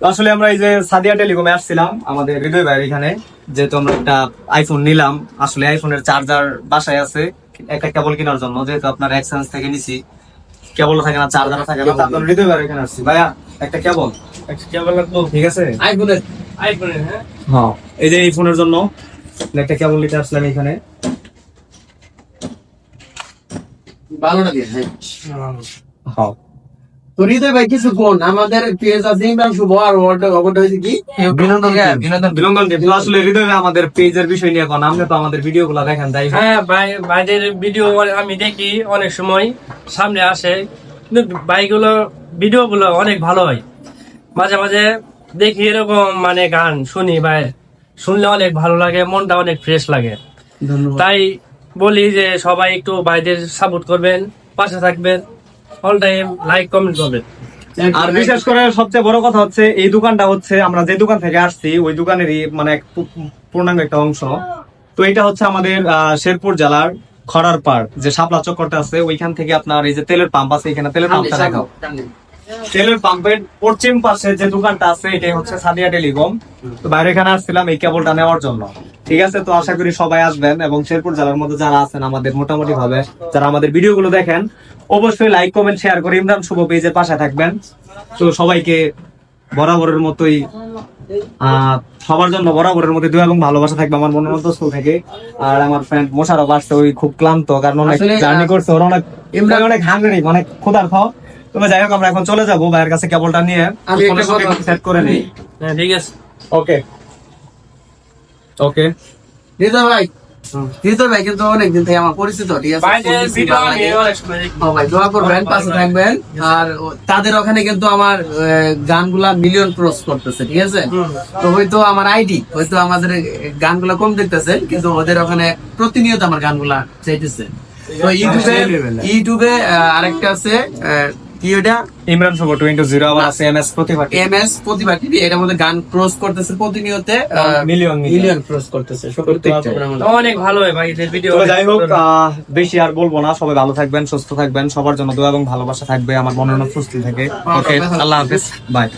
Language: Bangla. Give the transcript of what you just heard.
আসলে আমরা এই যে সাদিয়া টেলিকমে আসছিলাম আমাদের হৃদয় ভাইয়ের এখানে যেহেতু আমরা একটা আইফোন নিলাম। আসলে আইফোনের চার্জার বাসায় আছে একটা কেবল কেনার জন্য যেহেতু আপনার এক্সচেঞ্জ থেকে নিছি। কেবল থাকে না চার্জার থাকে না তো আপনার হৃদয় ভাইয়ের এখানে আসছি। ভাইয়া একটা কেবল। কেবল লাগবো ঠিক আছে? আইফোনের আইফোনের হ্যাঁ? হ্যাঁ এই যে এই ফোনের জন্য একটা কেবল নিতে আসলাম এখানে। ভালো লাগে হ্যাঁ। হ্যাঁ। তো হৃদয় ভাই কিছু কোন? আমাদের পেজ আছে ইমরান শুভ আর ওটা হয়েছে কি? বিনোদন বিনোদন বিলঙ্গল দেব আসলে হৃদয় আমাদের পেজের বিষয় নিয়ে এখন আপনি তো আমাদের ভিডিও গুলা দেখেন তাই হ্যাঁ ভাই ভাইদের ভিডিও আমি দেখি অনেক সময়। সামনে আসে কিন্তু ভাইগুলো ভিডিও গুলো অনেক ভালো হয়। মাঝে মাঝে দেখি এরকম মানে গান শুনি ভাই। শুনলে অনেক ভালো লাগে মনটা অনেক ফ্রেশ লাগে। তাই বলি যে সবাই একটু ভাইদের সাপোর্ট করবেন পাশে থাকবেন। অল টাইম লাইক কমেন্ট করবেন আর বিশেষ করে সবচেয়ে বড় কথা হচ্ছে এই দোকানটা হচ্ছে আমরা যে দোকান থেকে আসছি ওই দোকানেরই মানে এক পূর্ণাঙ্গ একটা অংশ। তো এটা হচ্ছে আমাদের আহ, শেরপুর জেলার খড়ার পাড় যে শাপলা চক্করটা আছে ওইখান থেকে আপনার এই যে তেলের পাম্প আছে এখানে তেলের পাম্পটা দেখাও। তেলের পাম্পের পশ্চিম পাশে যে দোকানটা আছে এটাই হচ্ছে সাদিয়া টেলিকম। তো বাইরে এখানে আসছিলাম এই কেবলটা নেওয়ার জন্য। ঠিক আছে তো আশা করি সবাই আসবেন এবং শেরপুর জেলার মধ্যে যারা আছেন আমাদের মোটামুটি ভাবে যারা আমাদের ভিডিও গুলো দেখেন অবশ্যই লাইক কমেন্ট শেয়ার করে ইমরান শুভ পেজের পাশে থাকবেন। তো সবাইকে বরাবরের মতোই সবার জন্য বরাবরের মধ্যে এবং ভালোবাসা থাকবে আমার মনোনন্ত স্কুল থেকে। আর আমার ফ্রেন্ড মোশারফ আসছে ওই খুব ক্লান্ত কারণ অনেক জার্নি করছে ওরা অনেক ইমরান অনেক হাঙ্গারি অনেক ক্ষুধার্ত। তবে যাই হোক আমরা এখন চলে যাব ভাইয়ের কাছে কেবলটা নিয়ে। সেট করে নিই। হ্যাঁ ঠিক আছে। ওকে ওকে। হৃদয় ভাই হৃদয় ভাই কিন্তু অনেকদিন থেকে আমার পরিচিত ঠিক আছে? ভাই দোয়া করবেন পাশে থাকবেন। আর তাদের ওখানে কিন্তু আমার গানগুলা মিলিয়ন ক্রস করতেছে ঠিক আছে? তো হয়তো আমার আইডি হয়তো আমাদের গানগুলা কম দেখতেছে কিন্তু ওদের ওখানে প্রতিনিয়ত আমার গানগুলা চাইতেছে। তো ইউটিউবে ইউটিউবে আরেকটা আছে আহ, কি ওটা ইমরান শুভ টোয়েন্টি জিরো আবার আছে M S Pratibha M S Pratibha TV এটার মধ্যে গান ক্রস করতেছে প্রতিনিয়ত মিলিয়ন মিলিয়ন ক্রস করতেছে অনেক ভালো হয় ভাইদের ভিডিও যাই হোক আহ, বেশি আর বলব না সবাই ভালো থাকবেন সুস্থ থাকবেন সবার জন্য দোয়া এবং ভালোবাসা থাকবে আমার মনে সুস্থ থাকে। ওকে আল্লাহ হাফিজ। বাই